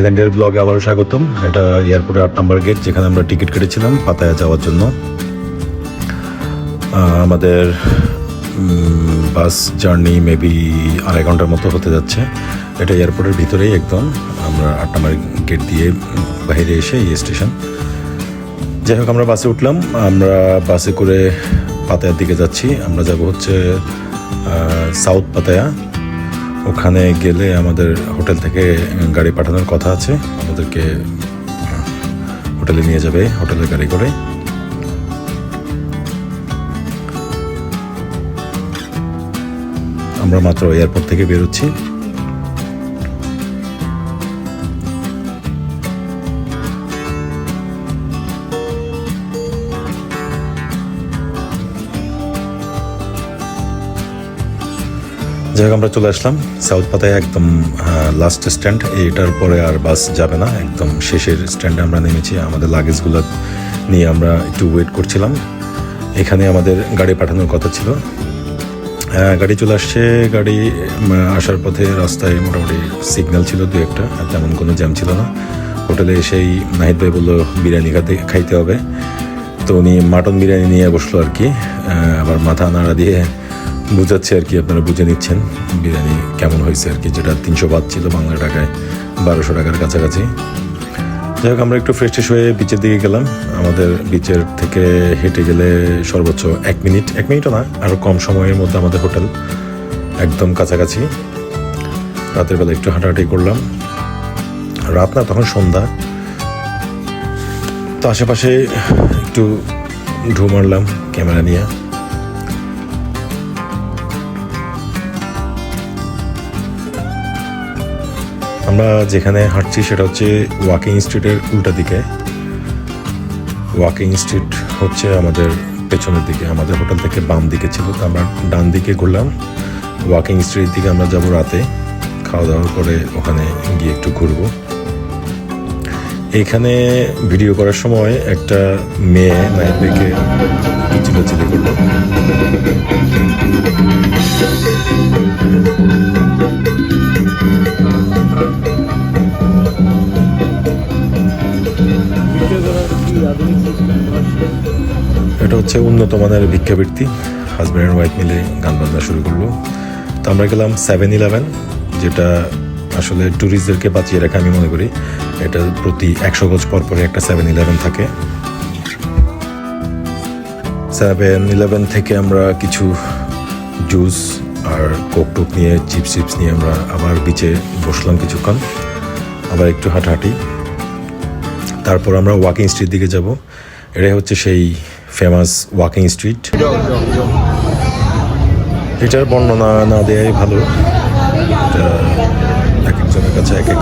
থাইল্যান্ডের ব্লগে আবারও স্বাগতম। এটা এয়ারপোর্টের আট নম্বর গেট, যেখানে আমরা টিকিট কেটেছিলাম পাতায়া যাওয়ার জন্য। আমাদের বাস জার্নি মেবি আড়াই ঘণ্টার মতো হতে যাচ্ছে। এটা এয়ারপোর্টের ভিতরেই একদম। আমরা আট নম্বর গেট দিয়ে বাইরে এসে এই স্টেশন। যাই হোক, আমরা বাসে উঠলাম। আমরা বাসে করে পাতায়ার দিকে যাচ্ছি। আমরা যাব হচ্ছে সাউথ পাতায়া। ওখানে গেলে আমাদের হোটেল থেকে গাড়ি পাঠানোর কথা আছে। আমাদেরকে হোটেলে নিয়ে যাবে, হোটেলের গাড়ি করে। আমরা মাত্র এয়ারপোর্ট থেকে বেরোচ্ছি। যাই হোক আমরা চলে আসলাম সাউথ পাতায় একদম লাস্ট স্ট্যান্ড এইটার পরে আর বাস যাবে না, একদম শেষের স্ট্যান্ডে আমরা নেমেছি। আমাদের লাগেজগুলো নিয়ে আমরা একটু ওয়েট করছিলাম। এখানে আমাদের গাড়ি পাঠানোর কথা ছিল। গাড়ি চলে আসছে, গাড়ি আসার পথে রাস্তায় মোটামুটি সিগন্যাল ছিল দু একটা তেমন কোনো জ্যাম ছিল না। হোটেলে এসেই নাহিদ ভাই বলল, বিরিয়ানি খাতে, খাইতে হবে। তো উনি মাটন বিরিয়ানি নিয়ে বসল আর কি। আবার মাথা নাড়া দিয়ে বুঝাচ্ছে আর কি, আপনারা বুঝে নিচ্ছেন। বিরিয়ানি কেমন হয়েছে আর কি, যেটা তিনশো বাদ ছিল বাংলা টাকায়, বারোশো টাকার কাছাকাছি। যাই হোক, আমরা একটু ফ্রেশ হয়ে বিচের দিকে গেলাম। আমাদের বিচের থেকে হেঁটে গেলে সর্বোচ্চ এক মিনিট। এক মিনিটও না আরও কম সময়ের মধ্যে আমাদের হোটেল একদম কাছাকাছি। রাতের বেলা একটু হাঁটাহাঁটি করলাম। রাত না, তখন সন্ধ্যা। তো আশেপাশে একটু ঢু মারলাম ক্যামেরা নিয়ে। আমরা যেখানে হাঁটছি সেটা হচ্ছে ওয়াকিং স্ট্রিটের উল্টা দিকে। ওয়াকিং স্ট্রিট হচ্ছে আমাদের পেছনের দিকে, আমাদের হোটেল থেকে বাম দিকে ছিল, তো আমরা ডান দিকে ঘুরলাম। ওয়াকিং স্ট্রিট দিকে আমরা যাব রাতে, খাওয়া দাওয়া করে ওখানে গিয়ে একটু ঘুরবো। এইখানে ভিডিও করার সময় একটা মেয়ে নাইট দেখে চিল্লাচিল্লি করল। এটা হচ্ছে উন্নত মানের ভিক্ষাবৃত্তি। হাজব্যান্ড অ্যান্ড ওয়াইফ মিলে গান বাজনা শুরু করল তো আমরা গেলাম সেভেন ইলেভেন যেটা আসলে ট্যুরিস্টদেরকে বাঁচিয়ে রাখে, আমি মনে করি। এটা প্রতি একশো গজ পর পরে একটা সেভেন ইলেভেন থাকে। সেভেন ইলেভেন থেকে আমরা কিছু জুস আর কোকটুক নিয়ে, চিপস চিপস নিয়ে আমরা আবার বিচে বসলাম কিছুক্ষণ। আবার একটু হাঁটাহাঁটি। তারপর আমরা ওয়াকিং স্ট্রিট দিকে যাব। এটাই হচ্ছে সেই ফেমাস ওয়াকিং স্ট্রিট এটার বর্ণনা না দেওয়াই ভালো। এটা এক একজনের কাছে এক এক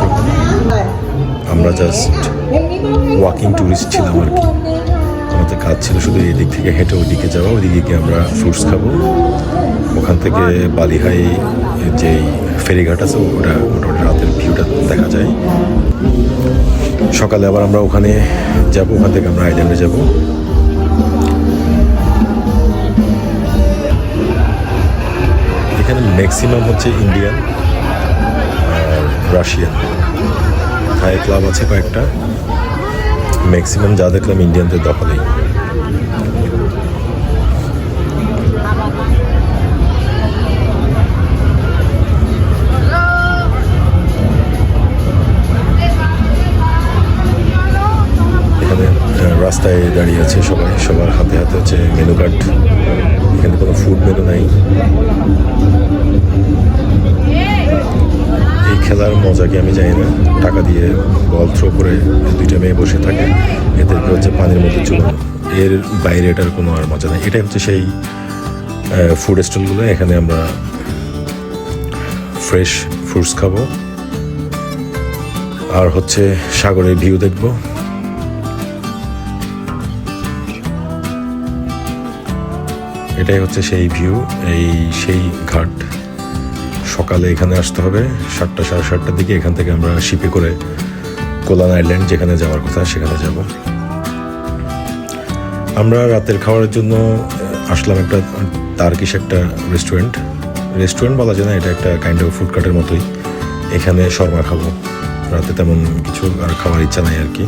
আমরা জাস্ট ওয়াকিং ট্যুরিস্ট ছিলাম আর কি। আমাদের কাজ ছিল শুধু এই দিক থেকে হেঁটে ওইদিকে যাওয়া, ওইদিকে গিয়ে আমরা ফ্রুটস খাব। ওখান থেকে বালিহাই যেই ফেরিঘাট আছে, ওটা মোটামুটি রাতের ভিউটা দেখা যায়। সকালে আবার আমরা ওখানে যাব, ওখান থেকে আমরা আইল্যান্ডে যাব। এখানে ম্যাক্সিমাম হচ্ছে ইন্ডিয়ান আর রাশিয়ান থাই ক্লাব আছে কয়েকটা। ম্যাক্সিমাম যা দেখলাম ইন্ডিয়ানদের দখলেই। রাস্তায় দাঁড়িয়ে আছে সবাই। সবার হাতে হাতে হচ্ছে মেনু কার্ড। এখানে কোনো ফুড মেনু নাই। এই খেলার মজা কি আমি জানি না। টাকা দিয়ে বল থ্রো করে দুইটা মেয়ে বসে থাকে, এদেরকে হচ্ছে পানির মধ্যে চুবানো। এর বাইরে এটার কোনো আর মজা নেই। এটাই হচ্ছে সেই ফুড স্টলগুলো এখানে আমরা ফ্রেশ ফ্রুটস খাব। আর হচ্ছে সাগরের ভিউ দেখব। এটাই হচ্ছে সেই ভিউ এই সেই ঘাট। সকালে এখানে আসতে হবে। সাতটা, সাড়ে সাতটার দিকে এখান থেকে আমরা শিপে করে কোলান আইল্যান্ড, যেখানে যাওয়ার কথা সেখানে যাব। আমরা রাতের খাওয়ার জন্য আসলাম একটা তার্কিশ একটা রেস্টুরেন্ট রেস্টুরেন্ট বলা যায় না, এটা একটা কাইন্ড অফ ফুড কার্টের মতোই। এখানে শর্মা খাব। রাতে তেমন কিছু আর খাওয়ার ইচ্ছা নাই আর কি।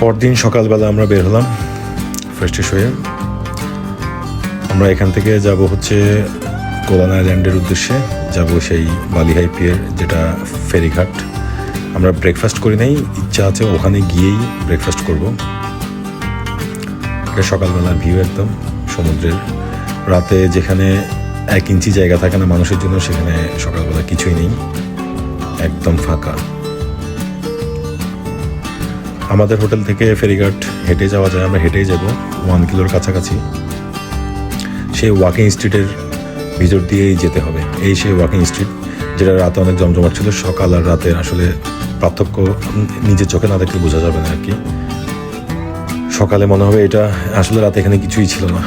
পরদিন সকালবেলা আমরা বের হলাম ফ্রেশ হয়ে। আমরা এখান থেকে যাব হচ্ছে কোলান আইল্যান্ডের উদ্দেশ্যে। যাব সেই বালিহাই পিয়ের যেটা ফেরিঘাট। আমরা ব্রেকফাস্ট করি নাই, ইচ্ছা আছে ওখানে গিয়েই ব্রেকফাস্ট করব। এটা সকালবেলার ভিউ একদম, সমুদ্রের। রাতে যেখানে এক ইঞ্চি জায়গা থাকে না মানুষের জন্য, সেখানে সকালবেলা কিছুই নেই। একদম ফাঁকা। আমাদের হোটেল থেকে ফেরিঘাট হেঁটে যাওয়া যায়, আমরা হেঁটেই যাব। ওয়ান কিলোর কাছাকাছি। সেই ওয়াকিং স্ট্রিটের ভিতর দিয়েই যেতে হবে। এই সেই ওয়াকিং স্ট্রিট যেটা রাতে অনেক জমজমাট ছিল, সকাল আর রাতে আসলে পার্থক্য নিজের চোখে না দেখলে বোঝা যাবে না আর কি। সকালে মনে হবে এটা আসলে রাতে এখানে কিছুই ছিল না।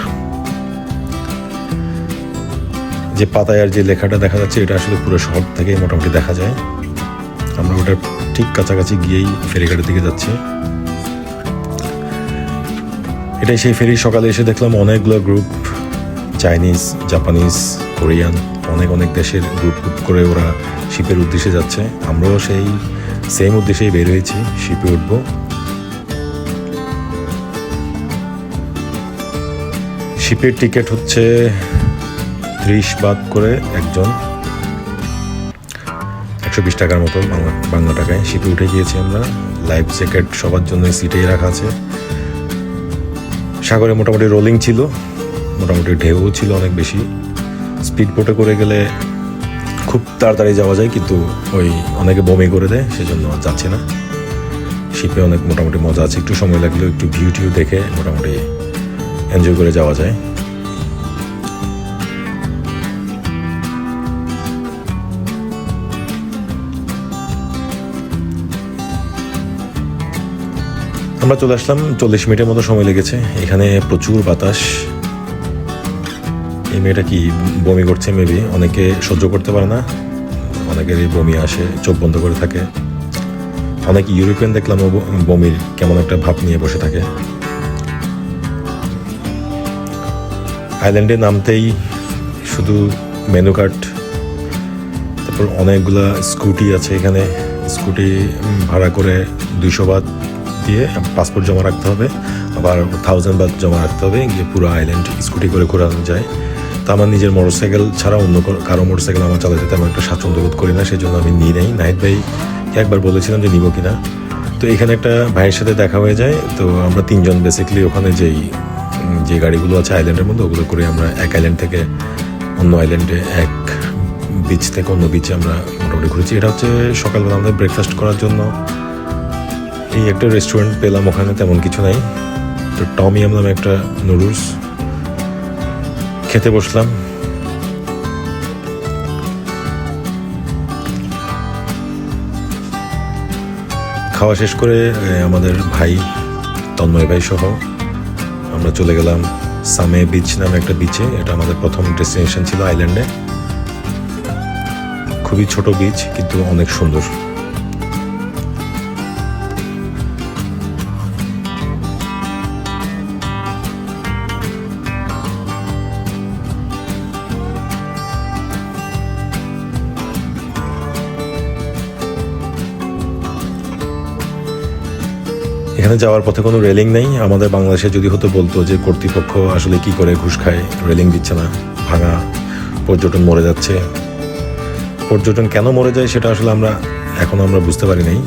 যে পাতায় আর যে লেখাটা দেখা যাচ্ছে, এটা আসলে পুরো শহর থেকে মোটামুটি দেখা যায়। আমরা ওটার ঠিক কাছাকাছি গিয়েই ফেরিঘাটের দিকে যাচ্ছি। এটাই সেই ফেরি সকালে এসে দেখলাম অনেকগুলো গ্রুপ চাইনিজ, জাপানিজ, কোরিয়ান অনেক অনেক দেশের গ্রুপ গ্রুপ করে ওরা শিপের উদ্দেশ্যে যাচ্ছে। আমরাও সেই সেম উদ্দেশ্যেই বের হয়েছি শিপে উঠবো। শিপের টিকিট হচ্ছে ত্রিশ বাদ করে একজন। একশো বিশ টাকার মতো বাংলা টাকায় শিপে উঠে গিয়েছি আমরা। লাইফ জ্যাকেট সবার জন্য সিটেই রাখা আছে। সাগরে মোটামুটি রোলিং ছিল। মোটামুটি ঢেউ ছিল অনেক বেশি। স্পিড বোটে করে গেলে খুব তাড়াতাড়ি যাওয়া যায়, কিন্তু ওই অনেকে বমি করে দেয়, সেজন্য যাচ্ছে না। শিপে অনেক মোটামুটি মজা আছে, একটু সময় লাগলেও একটু ভিউ টিউ দেখে মোটামুটি এনজয় করে যাওয়া যায়। আমরা চলে আসলাম, চল্লিশ মিনিটের মতো সময় লেগেছে। এখানে প্রচুর বাতাস। এই মেয়েটা কি বমি করছে মেবি অনেকে সহ্য করতে পারে না। অনেকেরই বমি আসে, চোখ বন্ধ করে থাকে। অনেক ইউরোপিয়ান দেখলাম বমির কেমন একটা ভাব নিয়ে বসে থাকে। আইল্যান্ডে নামতেই শুধু মেনু কার্ড তারপর অনেকগুলা স্কুটি আছে এখানে। স্কুটি ভাড়া করে দুইশো বাদ দিয়ে পাসপোর্ট জমা রাখতে হবে। আবার থাউজেন্ড বাদ জমা রাখতে হবে। গিয়ে পুরো আইল্যান্ড স্কুটি করে ঘোরানো যায়। তো আমার নিজের মোটরসাইকেল ছাড়া অন্য কারো- মোটরসাইকেল আমার চালাতে তেমন একটা স্বাচ্ছন্দ্য বোধ করি না সেই জন্য আমি নিই নাই। নাহিদ ভাই একবার বলেছিলাম যে নিব কিনা? তো এখানে একটা ভাইয়ের সাথে দেখা হয়ে যায়। তো আমরা তিনজন বেসিক্যালি ওখানে যেই যে গাড়িগুলো আছে আইল্যান্ডের মধ্যে, ওগুলো করে আমরা এক আইল্যান্ড থেকে অন্য আইল্যান্ডে এক বিচ থেকে অন্য বিচে আমরা মোটামুটি ঘুরেছি। এটা হচ্ছে সকালবেলা আমাদের ব্রেকফাস্ট করার জন্য। এই একটা রেস্টুরেন্ট পেলাম ওখানে, তেমন কিছু নাই। তো টমিয়াম নামে একটা নুডলস খেতে বসলাম। খাওয়া শেষ করে আমাদের ভাই, তন্ময় ভাই সহ আমরা চলে গেলাম সামে বিচ নামে একটা বিচে এটা আমাদের প্রথম ডেস্টিনেশন ছিল আইল্যান্ডে খুবই ছোট বিচ কিন্তু অনেক সুন্দর। এখানে যাওয়ার পথে কোনো রেলিং নেই? আমাদের বাংলাদেশে যদি হতো বলতো যে কর্তৃপক্ষ আসলে কি করে ঘুষ খায় রেলিং দিচ্ছে না, ভাঙা পর্যটন মরে যাচ্ছে। পর্যটন কেন মরে যায় সেটা আসলে আমরা, এখনও আমরা বুঝতে পারি নাই।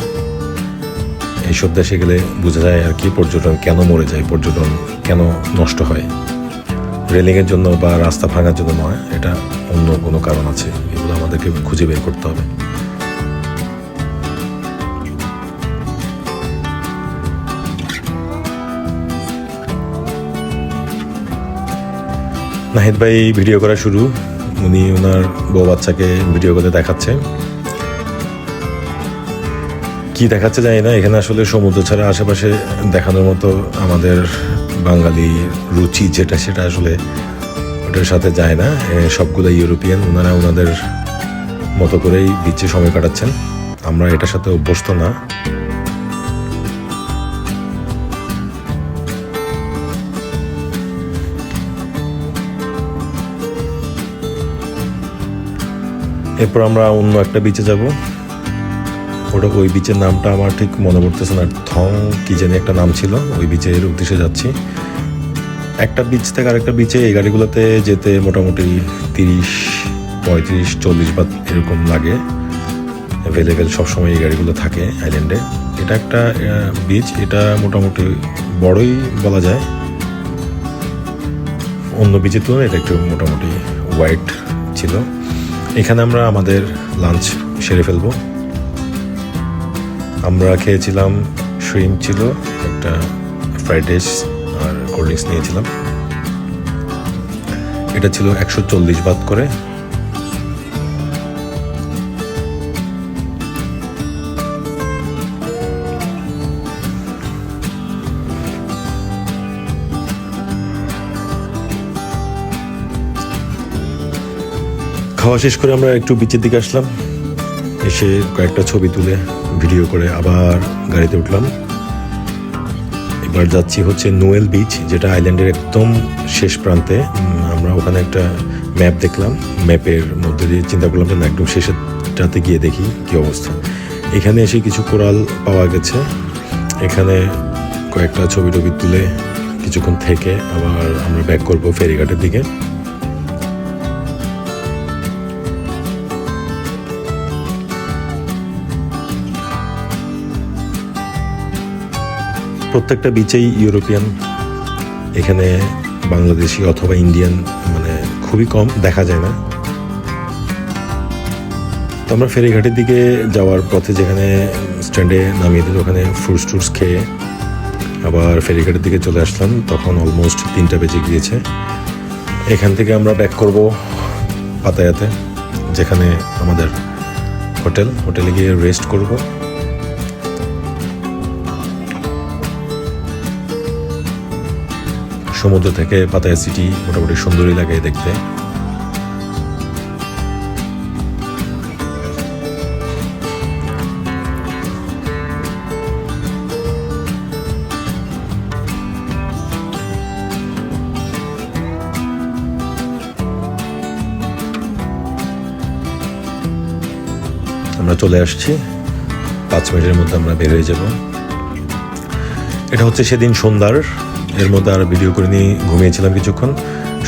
এইসব দেশে গেলে বোঝা যায় আর কি পর্যটন কেন মরে যায়, পর্যটন কেন নষ্ট হয়। রেলিংয়ের জন্য বা রাস্তা ভাঙার জন্য নয়, এটা অন্য কোনো কারণ আছে। এগুলো আমাদেরকে খুঁজে বের করতে হবে। নাহিদ ভাই ভিডিও করা শুরু। উনি ওনার বউ বাচ্চাকে ভিডিও করে দেখাচ্ছে। কি দেখাচ্ছে জানি না, এখানে আসলে সমুদ্র ছাড়া আশেপাশে দেখানোর মতো আমাদের বাঙালি রুচি যেটা সেটা আসলে ওটার সাথে যায় না। সবগুলো ইউরোপিয়ান ওনারা ওনাদের মতো করেই বিচে সময় কাটাচ্ছেন। আমরা এটার সাথে অভ্যস্ত না। এরপর আমরা অন্য একটা বিচে যাব। ওটা ওই বিচের নামটা আমার ঠিক মনে পড়তেছে না। থং কি জানি একটা নাম ছিল, ওই বিচের উদ্দেশ্যে যাচ্ছি। একটা বিচ থেকে আরেকটা বিচে এই গাড়িগুলোতে যেতে মোটামুটি তিরিশ, পঁয়ত্রিশ, চল্লিশ বা এরকম লাগে। অ্যাভেলেবেল সবসময় এই গাড়িগুলো থাকে আইল্যান্ডে এটা একটা বিচ এটা মোটামুটি বড়ই বলা যায়। অন্য বিচের তুলনায় এটা একটু মোটামুটি হোয়াইট ছিল। এখানে আমরা আমাদের লাঞ্চ সেরে ফেলব। আমরা খেয়েছিলাম শ্রিম ছিল, একটা ফ্রাইড রাইস আর কোল্ড ড্রিঙ্কস নিয়েছিলাম। এটা ছিল একশো চল্লিশ বাদ করে খাওয়া শেষ করে আমরা একটু বিচের দিকে আসলাম। এসে কয়েকটা ছবি তুলে ভিডিও করে আবার গাড়িতে উঠলাম। এবার যাচ্ছি হচ্ছে নোয়েল বিচ, যেটা আইল্যান্ডের একদম শেষ প্রান্তে। আমরা ওখানে একটা ম্যাপ দেখলাম। ম্যাপের মধ্যে দিয়ে চিন্তা করলাম যে একদম শেষেরটাতে গিয়ে দেখি কি অবস্থা। এখানে এসে কিছু কোরাল পাওয়া গেছে। এখানে কয়েকটা ছবি টবি তুলে কিছুক্ষণ থেকে আবার আমরা ব্যাক করব ফেরিঘাটের দিকে। প্রত্যেকটা বিচেই ইউরোপিয়ান এখানে বাংলাদেশি অথবা ইন্ডিয়ান মানে খুবই কম, দেখা যায় না। তো আমরা ফেরিঘাটের দিকে যাওয়ার পথে যেখানে স্ট্যান্ডে নামিয়ে দিল ওখানে ফ্রুটস টুটস খেয়ে আবার ফেরিঘাটের দিকে চলে আসলাম, তখন অলমোস্ট তিনটা বেজে গিয়েছে। এখান থেকে আমরা ব্যাক করব পাতায়াতে, যেখানে আমাদের হোটেল হোটেলে গিয়ে রেস্ট করব। সমুদ্র থেকে পাতায়া সিটি মোটামুটি সুন্দরই লাগে দেখতে। আমরা চলে আসছি। পাঁচ মিনিটের মধ্যে আমরা বের হয়ে যাব। এটা হচ্ছে সেদিন সন্ধ্যার এর মধ্যে আর ভিডিও করে নিয়ে ঘুমিয়েছিলাম কিছুক্ষণ।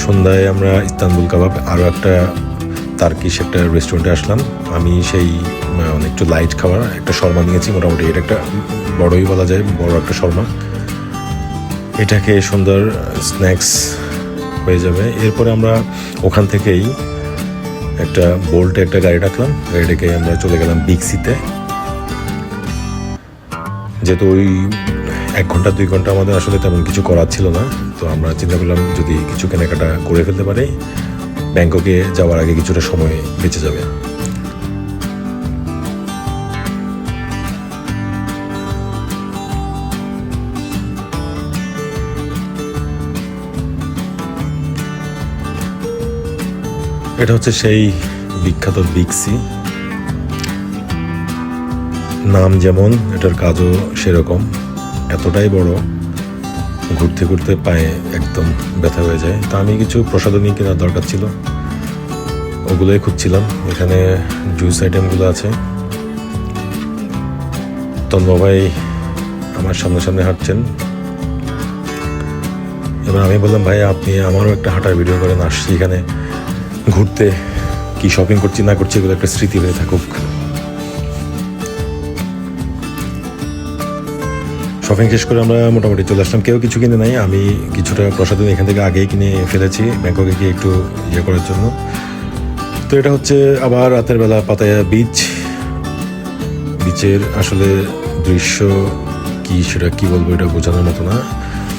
সন্ধ্যায় আমরা ইস্তানবুল কাবাব আরও একটা তার্কিশ একটা রেস্টুরেন্টে আসলাম। আমি সেই মানে একটু লাইট খাবার, একটা শর্মা নিয়েছি, মোটামুটি এটা একটা বড়ই বলা যায়, বড় একটা শর্মা। এটা খেয়ে সুন্দর স্ন্যাক্স হয়ে যাবে। এরপরে আমরা ওখান থেকেই একটা বোল্টে একটা গাড়ি ডাকলাম। গাড়িটাকে আমরা চলে গেলাম বিক্সিতে যেহেতু ওই এক ঘণ্টা, দুই ঘণ্টা আমাদের আসলে তেমন কিছু করার ছিল না। তো আমরা চিন্তা করলাম যদি কিছু কেনাকাটা করে ফেলতে পারি, ব্যাংককে যাওয়ার আগে কিছুটা সময় বেঁচে যাবে। এটা হচ্ছে সেই বিখ্যাত বিগ সি নাম যেমন, এটার কাজও সেরকম। এতটাই বড়, ঘুরতে ঘুরতে পায়ে একদম ব্যথা হয়ে যায়। তা আমি কিছু প্রসাধনী কেনার দরকার ছিল। ওগুলোই খুঁজছিলাম। এখানে জুস আইটেমগুলো আছে। তন্ম ভাই আমার সামনে সামনে হাঁটছেন। এবার আমি বললাম, ভাই, আপনি আমারও একটা হাঁটার ভিডিও করেন। আসছি এখানে ঘুরতে। কি শপিং করছি না করছি এগুলো একটা স্মৃতি হয়ে থাকুক। শপিং শেষ করে আমরা মোটামুটি চলে আসলাম। কেউ কিছু কিনে নাই, আমি কিছুটা প্রসাধন এখান থেকে আগেই কিনে ফেলেছি, ব্যাংককে গিয়ে একটু ইয়ে করার জন্য। তো এটা হচ্ছে আবার রাতের বেলা পাতায়া বিচ বিচের আসলে দৃশ্য কি, সেটা কি বলব এটা বোঝানোর মতো না।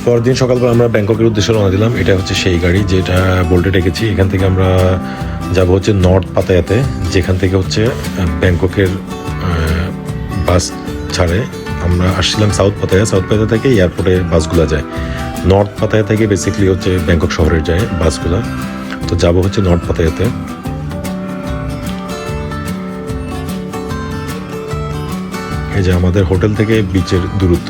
পরদিন সকালবেলা আমরা ব্যাংককের উদ্দেশ্যে রওনা দিলাম, এটা হচ্ছে সেই গাড়ি যেটা বোল্টে ডেকেছি। এখান থেকে আমরা যাব হচ্ছে নর্থ পাতায়াতে, যেখান থেকে হচ্ছে ব্যাংককের বাস ছাড়ে। আমরা আসছিলাম সাউথ পাতায়া সাউথ পাতায়া থেকে এয়ারপোর্টে বাসগুলো যায়। নর্থ পাতায়া থেকে বেসিক্যালি হচ্ছে ব্যাংকক শহরে যায় বাসগুলো। তো যাব হচ্ছে নর্থ পাতায়াতে এই যে আমাদের হোটেল থেকে বিচের দূরত্ব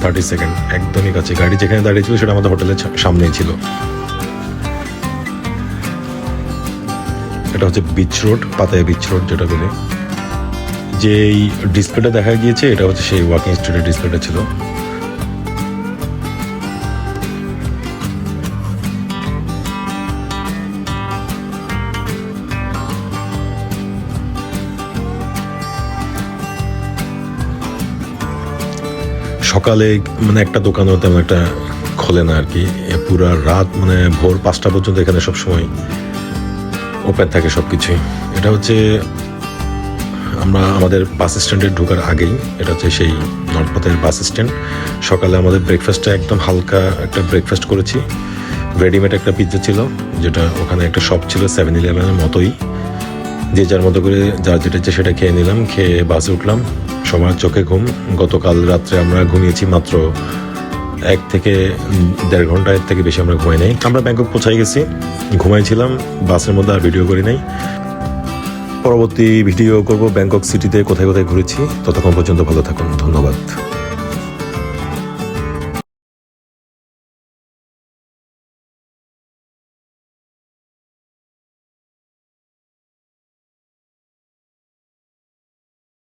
থার্টি সেকেন্ড একদমই কাছে। গাড়ি যেখানে দাঁড়িয়ে ছিল সেটা আমাদের হোটেলের সামনেই ছিল। এটা হচ্ছে beach road Pattaya beach road যেটা বলি। যে এই ডিসপ্লেটা দেখা গিয়েছে, এটা হচ্ছে সেই ওয়াকিং স্ট্রিটের ডিসপ্লেটা ছিল। সকালে মানে একটা দোকানও তেমন একটা খোলে না আর কি। পুরা রাত মানে ভোর পাঁচটা পর্যন্ত এখানে সবসময় ওপেন থাকে সব কিছুই এটা হচ্ছে আমরা আমাদের বাস স্ট্যান্ডে ঢোকার আগেই, এটা হচ্ছে সেই নটপথের বাস স্ট্যান্ড। সকালে আমাদের ব্রেকফাস্টটা একদম হালকা একটা ব্রেকফাস্ট করেছি। রেডিমেড একটা পিৎজা ছিল, যেটা ওখানে একটা শপ ছিল সেভেন ইলেভেনের মতোই। যে যার মতো করে যার যেটা ইচ্ছে সেটা খেয়ে নিলাম, খেয়ে বাসে উঠলাম। সবার চোখে ঘুম। গতকাল রাত্রে আমরা ঘুমিয়েছি মাত্র এক থেকে দেড় ঘণ্টা, এর থেকে বেশি আমরা ঘুমাই নাই। আমরা ব্যাংকক পৌঁছাই গেছি। ঘুমাইছিলাম, বাসের মধ্যে আর ভিডিও করি নাই। পরবর্তী ভিডিও করব ব্যাংকক সিটিতে। কোথায় কোথায় ঘুরেছি? ততক্ষণ পর্যন্ত ভালো থাকুন। ধন্যবাদ।